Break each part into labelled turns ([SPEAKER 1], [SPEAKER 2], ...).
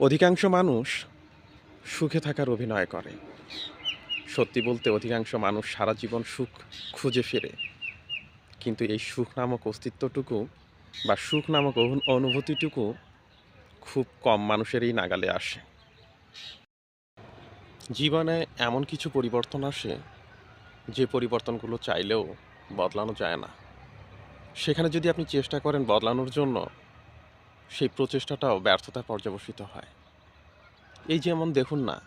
[SPEAKER 1] অধিকাংশ মানুষ সুখে থাকার অভিনয় করে। সত্যি বলতে অধিকাংশ মানুষ সারা জীবন সুখ খুঁজে ফেরে। কিন্তু এই সুখ নামক অস্তিত্বটুকু বা সুখ নামক অনুভূতিটুকু খুব কম মানুষেরই নাগালে আসে। জীবনে এমন কিছু পরিবর্তন আসে, যে পরিবর্তনগুলো চাইলেও বদলানো যায় না। সেখানে যদি আপনি চেষ্টা করেন বদলানোর জন্য সেই প্রচেষ্টাটাও ব্যর্থতায় পর্যবসিত হয়। এই যেমন দেখুন না,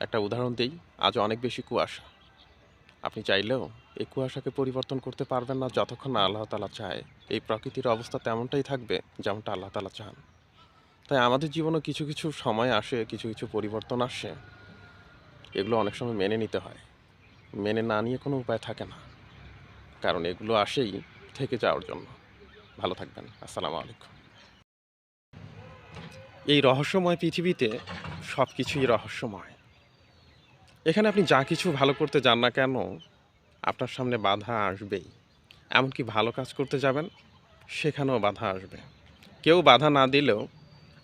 [SPEAKER 1] একটা উদাহরণ দিই, আজ অনেক বেশি কুয়াশা। আপনি চাইলেও এই কুয়াশাকে পরিবর্তন করতে পারবেন না যতক্ষণ না আল্লাহ তালা চায়। এই প্রকৃতির অবস্থা তেমনটাই থাকবে যেমনটা আল্লাহ তালা চান। তাই আমাদের জীবনে কিছু কিছু সময় আসে, কিছু কিছু পরিবর্তন আসে। এগুলো অনেক সময় মেনে নিতে হয়। মেনে না নিয়ে কোনো উপায় থাকে না। কারণ এগুলো আসেই থেকে যাওয়ার জন্য। ভালো থাকবেন। আসসালামু আলাইকুম। এই রহস্যময় পৃথিবীতে সব কিছুই রহস্যময়। এখানে আপনি যা কিছু ভালো করতে যান না কেন, আপনার সামনে বাধা আসবেই। এমনকি ভালো কাজ করতে যাবেন, সেখানেও বাধা আসবে। কেউ বাধা না দিলেও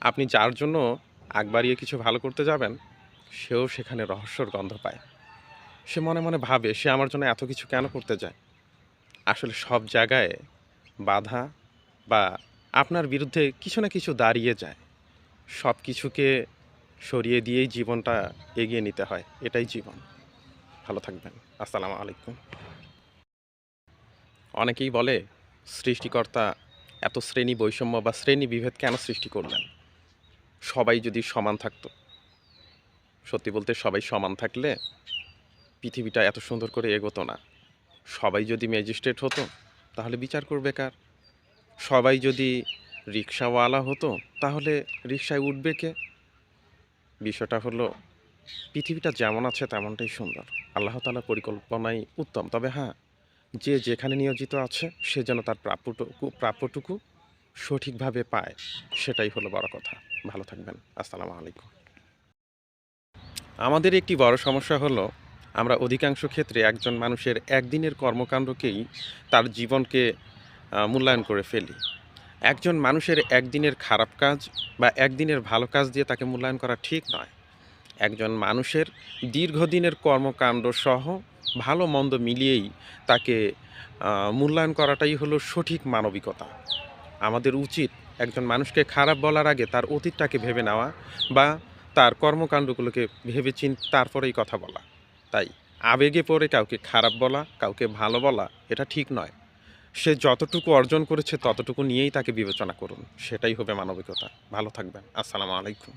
[SPEAKER 1] আপনি যার জন্য আগ কিছু ভালো করতে যাবেন, সেও সেখানে রহস্যর গন্ধ পায়। সে মনে মনে ভাবে, সে আমার জন্য এত কিছু কেন করতে যায়? আসলে সব জায়গায় বাধা বা আপনার বিরুদ্ধে কিছু না কিছু দাঁড়িয়ে যায়। সব কিছুকে সরিয়ে দিয়েই জীবনটা এগিয়ে নিতে হয়। এটাই জীবন। ভালো থাকবেন। আসসালামু আলাইকুম। অনেকেই বলে, সৃষ্টিকর্তা এত শ্রেণি বৈষম্য বা শ্রেণি বিভেদ কেন সৃষ্টি করলেন? সবাই যদি সমান থাকতো, সত্যি বলতে সবাই সমান থাকলে পৃথিবীটা এত সুন্দর করে এগোতো না। সবাই যদি ম্যাজিস্ট্রেট হতো, তাহলে বিচার করবে কার? সবাই যদি রিক্সাওয়ালা হতো, তাহলে রিক্সায় উঠবে কে? বিষয়টা হলো, পৃথিবীটা যেমন আছে তেমনটাই সুন্দর। আল্লাহ তালা পরিকল্পনাই উত্তম। তবে হ্যাঁ যে যেখানে নিয়োজিত আছে, সে যেন তার প্রাপ্যটুকু প্রাপ্যটুকু সঠিকভাবে পায়, সেটাই হলো বড় কথা। ভালো থাকবেন। আসসালামু আলাইকুম। আমাদের একটি বড় সমস্যা হলো, আমরা অধিকাংশ ক্ষেত্রে একজন মানুষের একদিনের কর্মকাণ্ডকেই তার জীবনকে মূল্যায়ন করে ফেলি। একজন মানুষের একদিনের খারাপ কাজ বা একদিনের ভালো কাজ দিয়ে তাকে মূল্যায়ন করা ঠিক নয়। একজন মানুষের দীর্ঘদিনের কর্মকাণ্ড সহ ভালো মন্দ মিলিয়েই তাকে মূল্যায়ন করাটাই হলো সঠিক মানবিকতা। আমাদের উচিত একজন মানুষকে খারাপ বলার আগে তার অতীতটাকে ভেবে নেওয়া বা তার কর্মকাণ্ডগুলোকে ভেবে চিন তারপরেই কথা বলা। তাই আবেগে পড়ে কাউকে খারাপ বলা, কাউকে ভালো বলা এটা ঠিক নয়। সে যতটুকু অর্জন করেছে ততটুকু নিয়েই তাকে বিবেচনা করুন। সেটাই হবে মানবিকতা। ভালো থাকবেন। আসসালামু আলাইকুম।